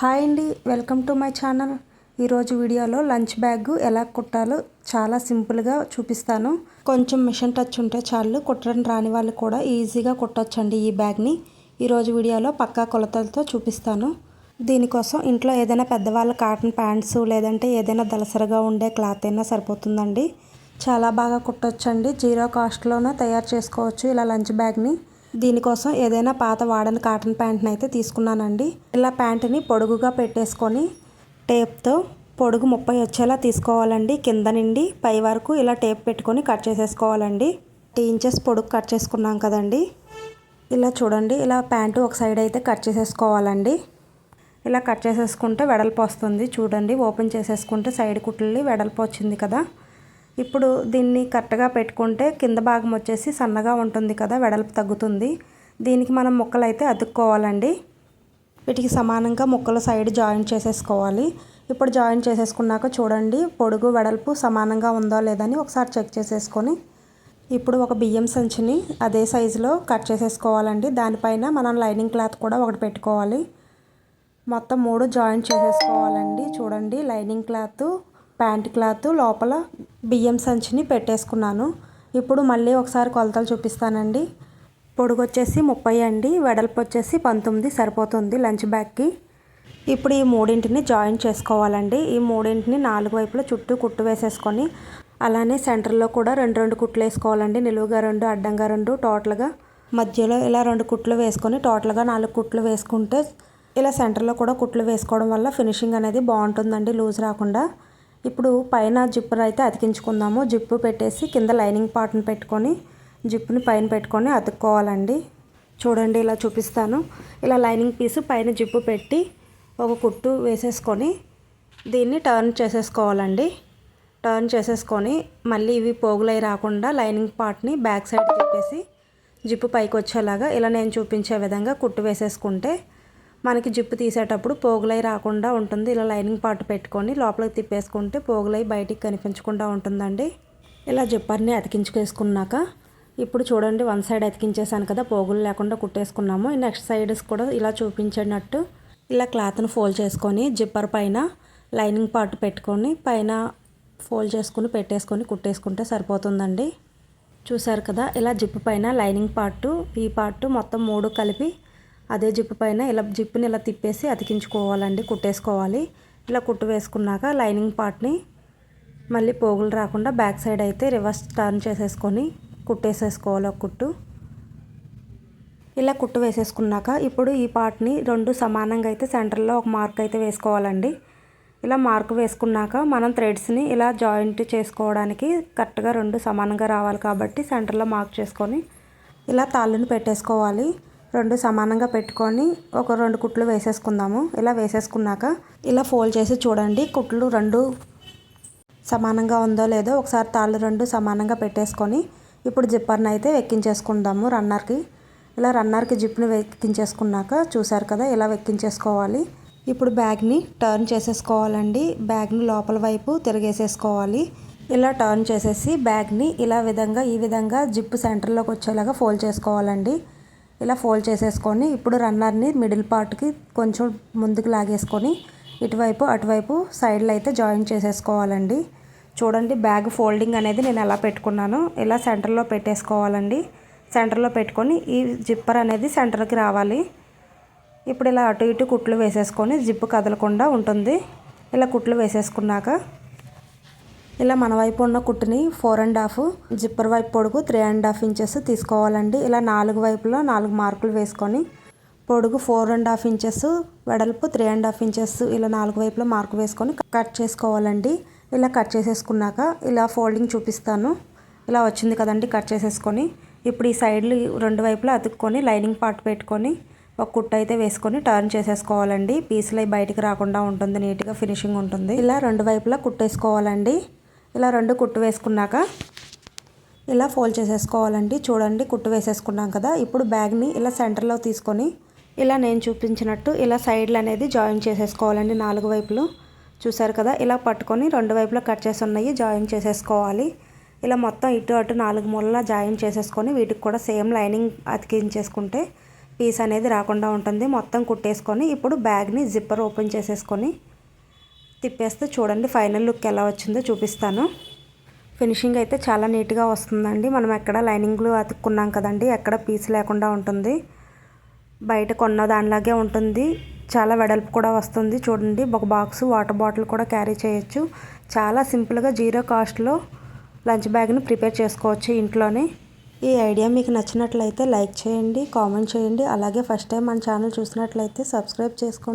Hi అండి welcome to my channel. ఈరోజు వీడియోలో లంచ్ బ్యాగ్ ఎలా కుట్టాలో చాలా సింపుల్గా చూపిస్తాను. కొంచెం మిషన్ టచ్ ఉంటే చాలు కుట్టడం రాని వాళ్ళు కూడా ఈజీగా కుట్టొచ్చండి ఈ బ్యాగ్ని. ఈరోజు వీడియోలో పక్కా కొలతలతో చూపిస్తాను. దీనికోసం ఇంట్లో ఏదైనా పెద్దవాళ్ళ కాటన్ ప్యాంట్స్ లేదంటే ఏదైనా దలసరగా ఉండే క్లాత్ అయినా సరిపోతుందండి. చాలా బాగా కుట్టొచ్చండి. జీరో కాస్ట్లోనే తయారు చేసుకోవచ్చు ఇలా లంచ్ బ్యాగ్ని. దీనికోసం ఏదైనా పాత వాడని కాటన్ ప్యాంట్ని అయితే తీసుకున్నానండి. ఇలా ప్యాంట్ని పొడుగుగా పెట్టేసుకొని టేప్తో పొడుగు ముప్పై వచ్చేలా తీసుకోవాలండి. కింద నుండి పై వరకు ఇలా టేప్ పెట్టుకొని కట్ చేసేసుకోవాలండి. టీ ఇంచెస్ పొడుగు కట్ చేసుకున్నాం కదండి. ఇలా చూడండి ఇలా ప్యాంటు ఒక సైడ్ అయితే కట్ చేసేసుకోవాలండి. ఇలా కట్ చేసేసుకుంటే వెడల్పు వస్తుంది. చూడండి ఓపెన్ చేసేసుకుంటే సైడ్ కుట్లకి వెడల్పు వచ్చింది కదా. ఇప్పుడు దీన్ని కరెక్ట్గా పెట్టుకుంటే కింద భాగం వచ్చేసి సన్నగా ఉంటుంది కదా వెడల్పు తగ్గుతుంది. దీనికి మనం ముక్కలు అయితే అతుక్కోవాలండి. వీటికి సమానంగా ముక్కలు సైడ్ జాయింట్ చేసేసుకోవాలి. ఇప్పుడు జాయిన్ చేసేసుకున్నాక చూడండి పొడుగు వెడల్పు సమానంగా ఉందో లేదని ఒకసారి చెక్ చేసేసుకొని ఇప్పుడు ఒక బియ్యం సంచిని అదే సైజులో కట్ చేసేసుకోవాలండి. దానిపైన మనం లైనింగ్ క్లాత్ కూడా ఒకటి పెట్టుకోవాలి. మొత్తం మూడు జాయింట్ చేసేసుకోవాలండి. చూడండి లైనింగ్ క్లాత్ ప్యాంట్ క్లాత్ లోపల బియ్యం సంచిని పెట్టేసుకున్నాను. ఇప్పుడు మళ్ళీ ఒకసారి కొలతలు చూపిస్తానండి. పొడుగు వచ్చేసి ముప్పై అండి వెడల్పు వచ్చేసి పంతొమ్మిది సరిపోతుంది లంచ్ బ్యాగ్కి. ఇప్పుడు ఈ మూడింటిని జాయిన్ చేసుకోవాలండి. ఈ మూడింటిని నాలుగు వైపుల చుట్టూ కుట్టు వేసేసుకొని అలానే సెంటర్లో కూడా రెండు రెండు కుట్లు వేసుకోవాలండి. నిలువుగా రెండు అడ్డంగా రెండు టోటల్గా. మధ్యలో ఇలా రెండు కుట్లు వేసుకొని టోటల్గా నాలుగు కుట్లు వేసుకుంటే ఇలా సెంటర్లో కూడా కుట్లు వేసుకోవడం వల్ల ఫినిషింగ్ అనేది బాగుంటుందండి లూజ్ రాకుండా. ఇప్పుడు పైన జిప్పును అయితే అతికించుకుందాము. జిప్పు పెట్టేసి కింద లైనింగ్ పార్ట్ని పెట్టుకొని జిప్పుని పైన పెట్టుకొని అతుక్కోవాలండి. చూడండి ఇలా చూపిస్తాను. ఇలా లైనింగ్ పీసు పైన జిప్పు పెట్టి ఒక కుట్టు వేసేసుకొని దీన్ని టర్న్ చేసేసుకోవాలండి. టర్న్ చేసేసుకొని మళ్ళీ ఇవి పోగులై రాకుండా లైనింగ్ పార్ట్ని బ్యాక్ సైడ్ తిప్పేసి జిప్పు పైకి వచ్చేలాగా ఇలా నేను చూపించే విధంగా కుట్టు వేసేసుకుంటే మనకి జిప్పు తీసేటప్పుడు పోగులై రాకుండా ఉంటుంది. ఇలా లైనింగ్ పార్ట్ పెట్టుకొని లోపలికి తిప్పేసుకుంటే పోగులై బయటికి కనిపించకుండా ఉంటుందండి. ఇలా జిప్పర్ని అతికించుకేసుకున్నాక ఇప్పుడు చూడండి వన్ సైడ్ అతికించేసాను కదా పోగులు లేకుండా కుట్టేసుకున్నాము. నెక్స్ట్ సైడ్స్ కూడా ఇలా చూపించినట్టు ఇలా క్లాత్ను ఫోల్డ్ చేసుకొని జిప్పర్ పైన లైనింగ్ పార్ట్ పెట్టుకొని పైన ఫోల్డ్ చేసుకుని పెట్టేసుకొని కుట్టేసుకుంటే సరిపోతుందండి. చూసారు కదా ఇలా జిప్పు పైన లైనింగ్ పార్టు ఈ పార్టు మొత్తం మూడు కలిపి అదే జిప్పు పైన ఇలా జిప్పుని ఇలా తిప్పేసి అతికించుకోవాలండి కుట్టేసుకోవాలి. ఇలా కుట్టు వేసుకున్నాక లైనింగ్ పార్ట్ని మళ్ళీ పోగులు రాకుండా బ్యాక్ సైడ్ అయితే రివర్స్ టర్న్ చేసేసుకొని కుట్టేసేసుకోవాలి ఒక కుట్టు. ఇలా కుట్టు వేసేసుకున్నాక ఇప్పుడు ఈ పార్ట్ని రెండు సమానంగా అయితే సెంటర్లో ఒక మార్క్ అయితే వేసుకోవాలండి. ఇలా మార్క్ వేసుకున్నాక మనం థ్రెడ్స్ని ఇలా జాయింట్ చేసుకోవడానికి కరెక్ట్గా రెండు సమానంగా రావాలి కాబట్టి సెంటర్లో మార్క్ చేసుకొని ఇలా తాళ్ళని పెట్టేసుకోవాలి. రెండు సమానంగా పెట్టుకొని ఒక రెండు కుట్లు వేసేసుకుందాము. ఇలా వేసేసుకున్నాక ఇలా ఫోల్డ్ చేసి చూడండి కుట్లు రెండు సమానంగా ఉందో లేదో ఒకసారి తాళ్ళు రెండు సమానంగా పెట్టేసుకొని ఇప్పుడు జిప్పర్ని అయితే వెక్కించేసుకుందాము రన్నర్కి. ఇలా రన్నర్కి జిప్ని వెక్కించేసుకున్నాక చూసారు కదా ఇలా వెక్కించేసుకోవాలి. ఇప్పుడు బ్యాగ్ని టర్న్ చేసేసుకోవాలండి. బ్యాగ్ని లోపల వైపు తిరిగేసేసుకోవాలి. ఇలా టర్న్ చేసేసి బ్యాగ్ని ఇలా విధంగా ఈ విధంగా జిప్ సెంటర్లోకి వచ్చేలాగా ఫోల్డ్ చేసుకోవాలండి. ఇలా ఫోల్డ్ చేసేసుకొని ఇప్పుడు రన్నర్ని మిడిల్ పార్ట్కి కొంచెం ముందుకు లాగేసుకొని ఇటువైపు అటువైపు సైడ్లో అయితే జాయిన్ చేసేసుకోవాలండి. చూడండి బ్యాగ్ ఫోల్డింగ్ అనేది నేను ఎలా పెట్టుకున్నాను. ఇలా సెంటర్లో పెట్టేసుకోవాలండి. సెంటర్లో పెట్టుకొని ఈ జిప్పర్ అనేది సెంటర్కి రావాలి. ఇప్పుడు ఇలా అటు ఇటు కుట్లు వేసేసుకొని జిప్పు కదలకుండా ఉంటుంది. ఇలా కుట్లు వేసేసుకున్నాక ఇలా మన వైపు ఉన్న కుట్టుని ఫోర్ అండ్ హాఫ్ జిప్పర్ వైపు పొడుగు త్రీ అండ్ హాఫ్ ఇంచెస్ తీసుకోవాలండి. ఇలా నాలుగు వైపులో నాలుగు మార్కులు వేసుకొని పొడుగు ఫోర్ అండ్ హాఫ్ ఇంచెస్ వెడల్పు త్రీ అండ్ హాఫ్ ఇంచెస్ ఇలా నాలుగు వైపులో మార్కు వేసుకొని కట్ చేసుకోవాలండి. ఇలా కట్ చేసేసుకున్నాక ఇలా ఫోల్డింగ్ చూపిస్తాను. ఇలా వచ్చింది కదండి కట్ చేసేసుకొని. ఇప్పుడు ఈ సైడ్లు రెండు వైపులా అతుక్కొని లైనింగ్ పార్ట్ పెట్టుకొని ఒక కుట్ట అయితే వేసుకొని టర్న్ చేసేసుకోవాలండి. పీసులు బయటికి రాకుండా ఉంటుంది నీట్గా ఫినిషింగ్ ఉంటుంది. ఇలా రెండు వైపులా కుట్టేసుకోవాలండి. ఇలా రెండు కుట్టు వేసుకున్నాక ఇలా ఫోల్డ్ చేసేసుకోవాలండి. చూడండి కుట్టు వేసేసుకున్నాం కదా. ఇప్పుడు బ్యాగ్ని ఇలా సెంటర్లో తీసుకొని ఇలా నేను చూపించినట్టు ఇలా సైడ్లు అనేది జాయిన్ చేసేసుకోవాలండి నాలుగు వైపులు. చూసారు కదా ఇలా పట్టుకొని రెండు వైపులా కట్ చేసి ఉన్నాయి జాయిన్ చేసేసుకోవాలి. ఇలా మొత్తం ఇటు అటు నాలుగు మూలలా జాయిన్ చేసేసుకొని వీటికి కూడా సేమ్ లైనింగ్ అతికించేసుకుంటే పీస్ అనేది రాకుండా ఉంటుంది. మొత్తం కుట్టేసుకొని ఇప్పుడు బ్యాగ్ని జిప్పర్ ఓపెన్ చేసేసుకొని తిప్పేస్తే చూడండి ఫైనల్ లుక్ ఎలా వచ్చిందో చూపిస్తాను. ఫినిషింగ్ అయితే చాలా నీట్గా వస్తుందండి. మనం ఎక్కడ లైనింగ్లు అతుక్కున్నాం కదండి ఎక్కడ పీస్ లేకుండా ఉంటుంది. బయట కొన్న దానిలాగే ఉంటుంది. చాలా వెడల్పు కూడా వస్తుంది. చూడండి ఒక బాక్స్ వాటర్ బాటిల్ కూడా క్యారీ చేయొచ్చు. చాలా సింపుల్గా జీరో కాస్ట్లో లంచ్ బ్యాగ్ని ప్రిపేర్ చేసుకోవచ్చు ఇంట్లోనే. ఈ ఐడియా మీకు నచ్చినట్లయితే లైక్ చేయండి కామెంట్ చేయండి. అలాగే ఫస్ట్ టైం మన ఛానల్ చూసినట్లయితే సబ్స్క్రైబ్ చేసుకోండి.